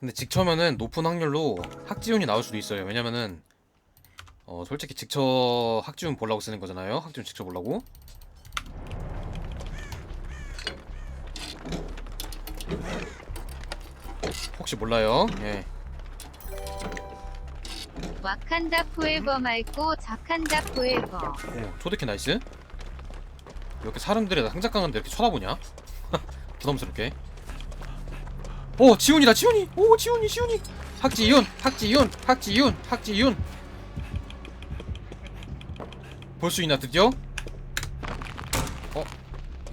근데 직처면은 높은 확률로 학지운이 나올 수도 있어요. 왜냐면은 어 솔직히 직처 학지운 보려고 쓰는 거잖아요. 학지운 직처 보려고. 혹시 몰라요. 예. 와칸다 포에버 말고 자칸다 포에버. 오, 초대키 나이스. 이렇게 사람들이 나 상자 까는데 이렇게 쳐다보냐? 부담스럽게. 오, 지훈이다, 지훈이. 오, 지훈이, 지훈이. 학지윤, 학지윤, 학지윤, 학지윤. 볼 수 있나 드디어? 어,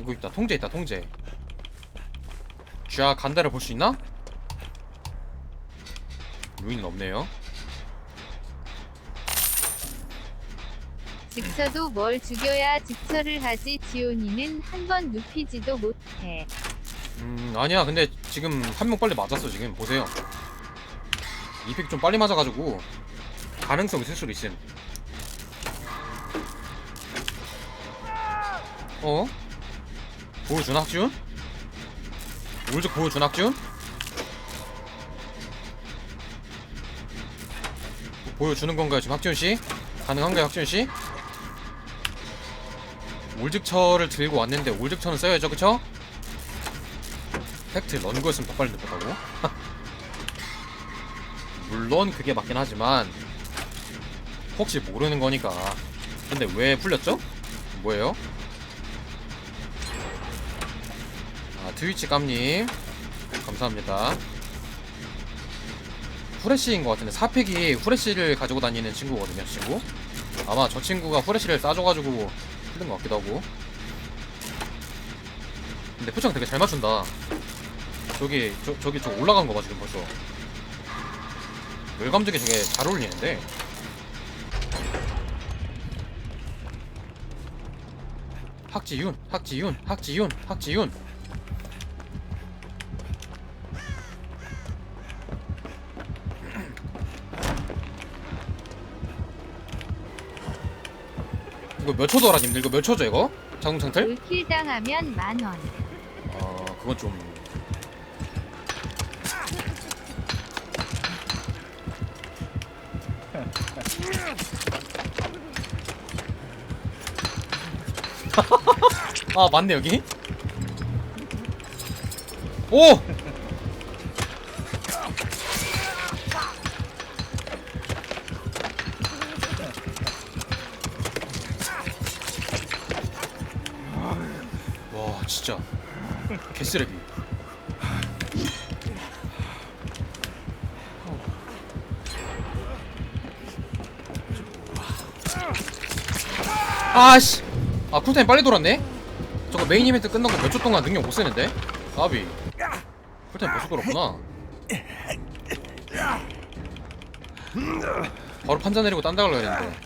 이거 있다. 통제 있다, 통제. 쥐아 간다를 볼 수 있나? 루인은 없네요. 직처도 뭘 죽여야 직처를 하지 지온이는 한 번 눕히지도 못해. 음 아니야 근데 지금 한 명 빨리 맞았어 지금 보세요 이펙 좀 빨리 맞아가지고 가능성 있을 수도 있음 어? 보여준 학준? 울적 보여준 학준? 보여주는 건가요 지금 학준씨? 가능한가요 학준씨? 올직처를 들고 왔는데 올직처는 써야죠 그쵸? 팩트 런 거였으면 더 빨리 느꼈다고? 물론 그게 맞긴 하지만 혹시 모르는 거니까 근데 왜 풀렸죠? 뭐예요? 아 트위치 깜님 감사합니다 후레쉬인 것 같은데 사팩이 후레쉬를 가지고 다니는 친구거든요 저 친구 아마 저 친구가 후레쉬를 싸줘가지고 풀린 것 같기도 하고 근데 표정 되게 잘 맞춘다 저기 저, 저기 저 올라간 거 봐 지금 벌써 열감적이 되게 잘 어울리는데 학지윤 학지윤 학지윤 학지윤 이거 몇 초더라 님들 이거 몇 초죠 이거? 자궁창틀? 올킬 당하면 만 원. 어 그건 좀 아 맞네 여기. 오! 와 진짜. 개쓰레기. 아씨 아 쿨타임 빨리 돌았네? 저거 메인 이벤트 끝나고 몇초 동안 능력 못 쓰는데? 까비. 쿨타임 벌써 돌았구나. 바로 판자 내리고 딴데 가려고 했는데.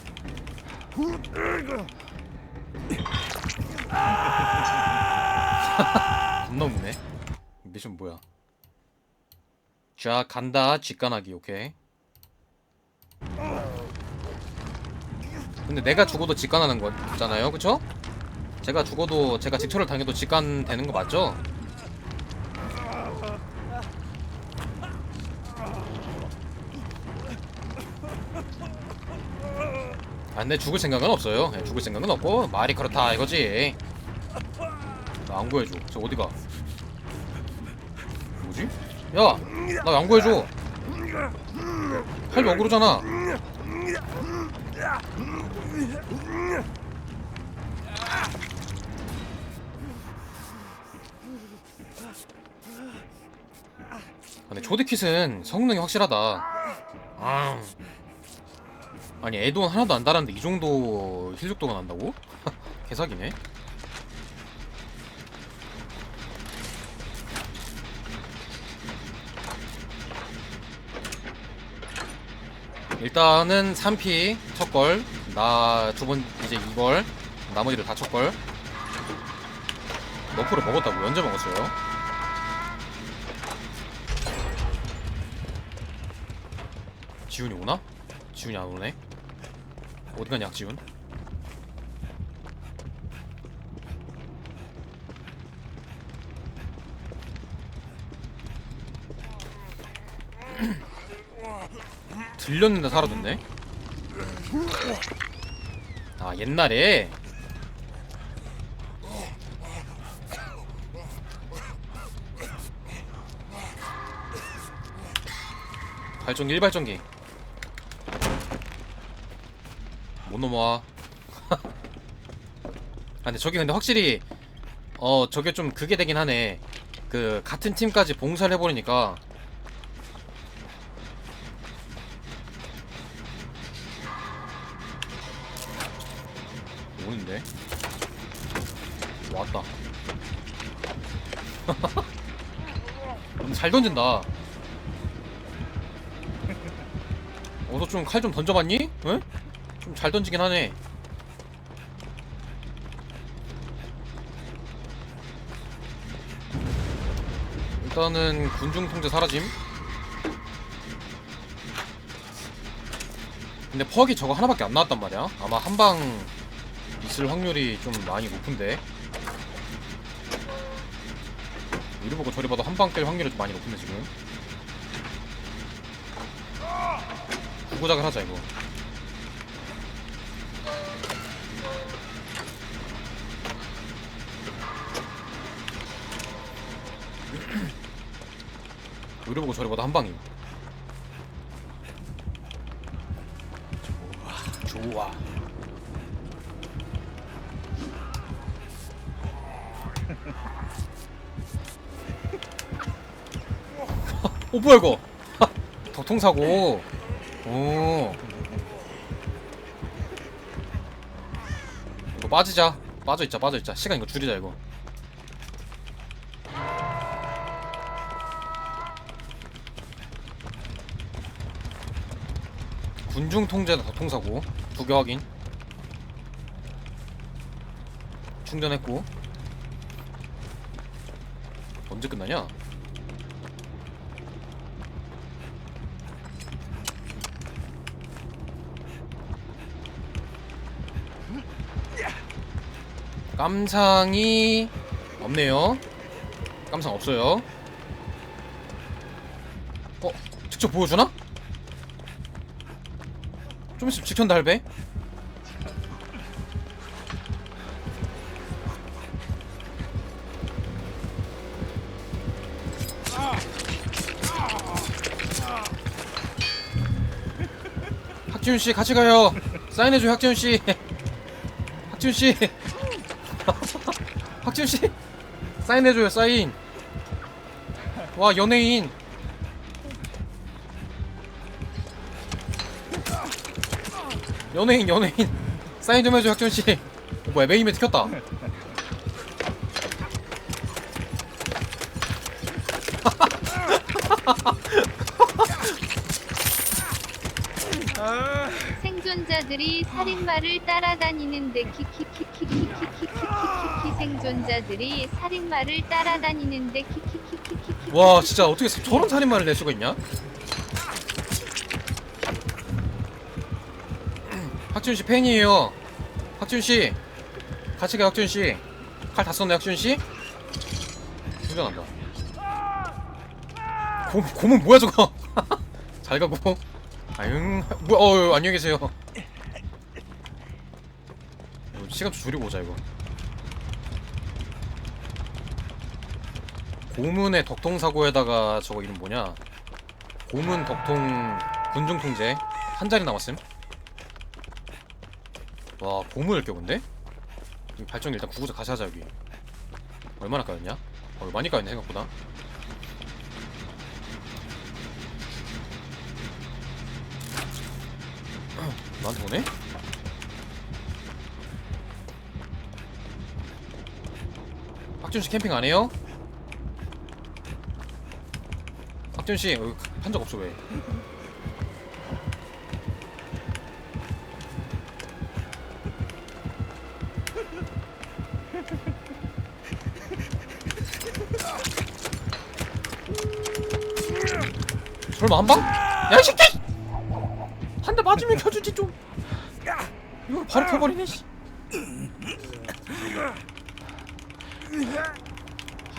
겁나 웃네. 미션 뭐야? 자 간다. 직관하기 오케이 근데 내가 죽어도 직관하는 거잖아요 그쵸? 제가 죽어도 제가 직처를 당해도 직관 되는 거 맞죠? 아 근데 죽을 생각은 없어요 예, 죽을 생각은 없고 말이 그렇다 이거지 나안 구해줘 저 어디가 뭐지? 야! 나왜안 구해줘 할비 억울하잖아 근데 초디킷은 성능이 확실하다 아. 아니 애돈 하나도 안 달았는데 이 정도 힐족도가 난다고? 개사기네 일단은 3피 첫걸 나 두 번 이제 2걸 나머지를 다 첫걸? 너프를 먹었다고? 언제 먹었어요? 지훈이 오나? 지훈이 안 오네? 어디 가냐 지훈? 들렸는데 사라졌네 아 옛날에. 발전기 1발전기. 못 넘어와? 아 근데 저기 근데 확실히 어 저게 좀 그게 되긴 하네. 그 같은 팀까지 봉사를 해버리니까 오는데. 왔다. 음, 잘 던진다. 어서 좀 칼 좀 던져봤니? 응? 좀 잘 던지긴 하네. 일단은 군중 통제 사라짐. 근데 퍽이 저거 하나밖에 안 나왔단 말이야. 아마 한방 있을 확률이 좀 많이 높은데. 이리 보고 저리 봐도 한방 깰 확률이 좀 많이 높은데 지금. 구고작을 하자 이거. 이리 보고 저리 봐도 한 방임. 좋아 좋아 어 뭐야 이거? 덕통사고. 오. 이거 빠지자. 빠져있자 빠져있자. 시간 이거 줄이자 이거. 군중 통제다 덕통사고. 두개 확인. 충전했고. 언제 끝나냐? 깜상이 없네요. 깜상 없어요. 어, 직접 보여주나? 좀 있으면 직현다 할배. 학지훈 씨 같이 가요. 사인해줘 학지훈 씨. 학지훈 씨. 학지훈 씨 사인해줘요 사인. 와 연예인. 연예인 연예인 사인 좀 해줘 학지훈 씨. 어, 뭐야 메인 멘트 켰다. 생존자들이 살인마를 따라다니는데 키키키키키키키키키키 생존자들이 살인마를 따라다니는데 키키키키키키 와 진짜 어떻게 저런 살인마를 낼 수가 있냐? 학준 씨 팬이에요. 학준 씨 같이 가 학준 씨. 칼 다 썼네 학준 씨. 충전한다. 곰 곰은 뭐야 저거? 잘 가고. 아유 뭐야 어 안녕히 계세요. 이거 시간 좀 줄이고 오자 이거. 고문의 덕통 사고에다가 저거 이름 뭐냐? 고문 덕통 군중 통제 한 자리 남았음. 와 고문을 껴본데? 이 발전 일단 구구자 가시 하자 여기. 얼마나 까였냐? 어 많이 까였네 생각보다. 나한테 오네? 박준 씨 캠핑 안 해요? 박준 씨 여기 한적 없어 왜? 설마 한 방? 야 이 새끼! 한 대 맞으면 켜주지 좀. 이걸 바로 켜버리네 씨.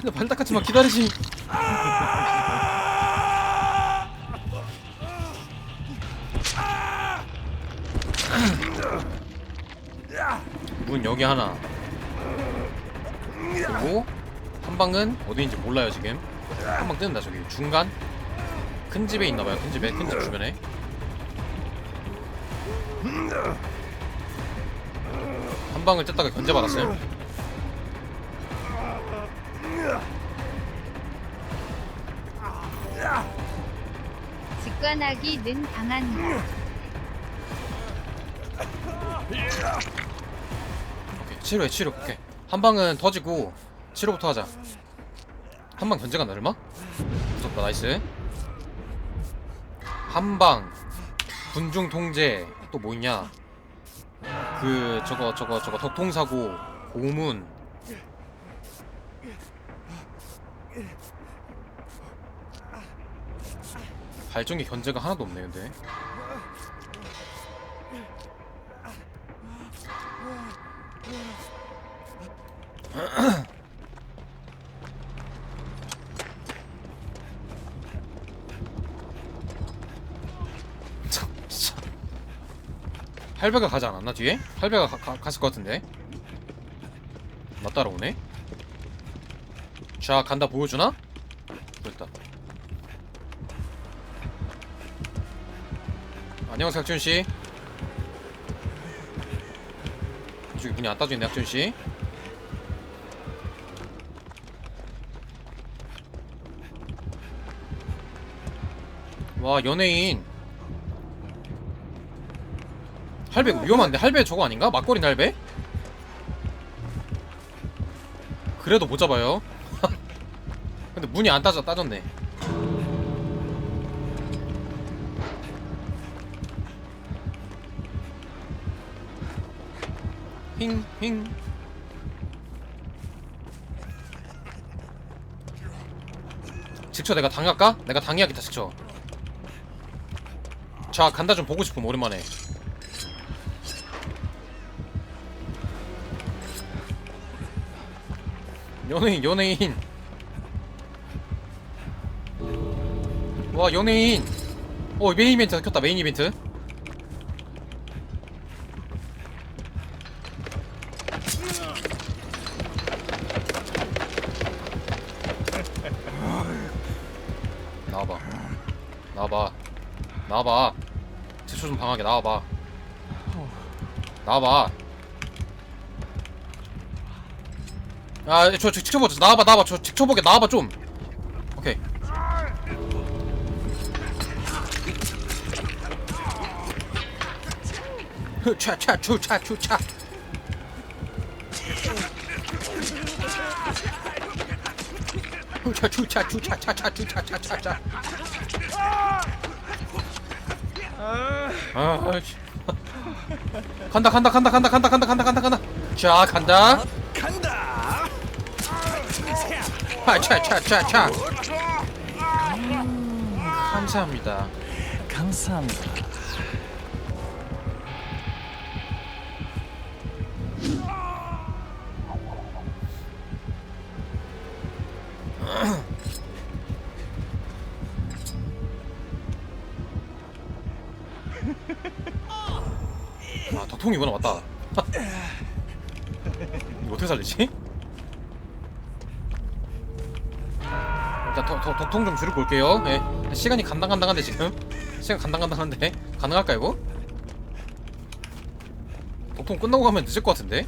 근데 발닦았지만 기다리지. 문 여기 하나. 그리고 한 방은 어디인지 몰라요 지금. 한 방 뜬다 저기 중간. 큰 집에 있나봐요 큰 집에 큰 집 주변에. 한 방을 뜯다가 견제받았어요. 직관하기는 강한다. 오케이 치료해 치료. 오케이. 한 방은 터지고 치료부터 하자. 한 방 견제가 얼마? 무섭다 나이스. 한방. 군중 통제. 또 뭐 있냐? 그 저거 저거 저거 덕통사고 고문 발전기 견제가 하나도 없네 근데. 할배가 가지 않았나 뒤에? 할배가 가, 가, 갔을 것 같은데 나 따라오네 자 간다 보여주나? 됐다 안녕하세요 학준씨. 저기 문이 안 따져있네 학준씨. 와 연예인. 할배 위험한데? 할배 저거 아닌가? 막걸리 할배? 그래도 못 잡아요. 근데 문이 안 따져 따졌네 힝힝 직쳐 내가 당할까? 내가 당해야겠다 직쳐 자 간다 좀 보고 싶음 오랜만에. 연예인 연예인. 와 연예인. 어 메인 이벤트 켰다 메인 이벤트 방하게 나와봐. 나와봐. 아저 저, 지켜보자 나와봐 나와봐. 저 지켜보게. 나와봐 좀. 오케이. 차차 추차 추차. 추차 추차 추차 차차 추차 차차차 아 씨. 간다 간다 간다 간다 간다 간다 간다 간다 간다 자 간다 간다. 차차차차차 감사합니다 감사합니다. 아 덕통이구나 맞다 이거 어떻게 살리지? 일단 덕, 덕, 덕통 좀 줄이고 올게요 예 시간이 간당간당한데 지금 시간 간당간당한데 가능할까 이거? 덕통 끝나고 가면 늦을 것 같은데?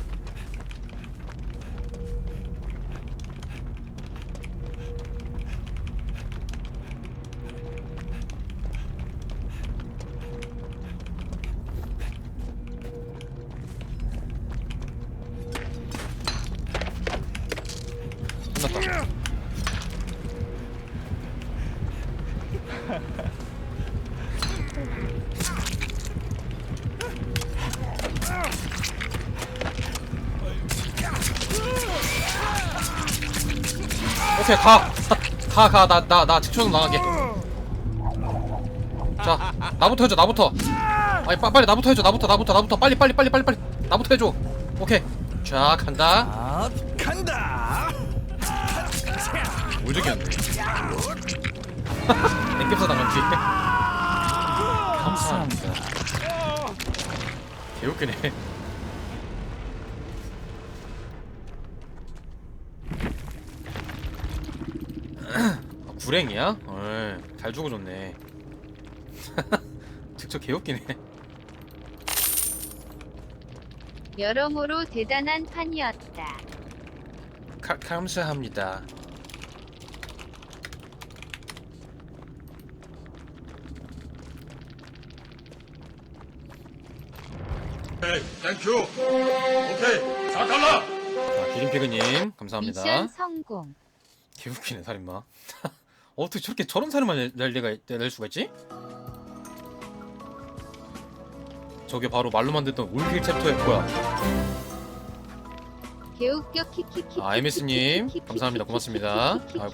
오케이 가! 가 가 나 나 나 직접 나가게. 자 나부터 해줘 나부터. 아니 빠, 빨리 나부터 해줘 나부터 나부터 나부터. 빨리 빨리 빨리 빨리 빨리. 나부터 해줘. 오케이. 자 간다. 아, 간다. 오죽이었네 땡겹사 당한지 감사합니다. 아, 개웃기네. 아, 구랭이야? 어잘 죽어줬네. 직접 개웃기네. 여러모로 대단한 판이었다. 가, 감사합니다. 오케이, 땡큐. 오케이, 자 갈라. 자, 기린피그님 감사합니다. 미션 성공. 개웃기네 살인마. 어떻게 저렇게 저런 살인마 낼, 낼 리가 낼 수가 있지? 저게 바로 말로만 듣던 올킬 챕터의 뭐야? 개웃겨 키키키. 아, MS님 감사합니다 고맙습니다. 아, 고마-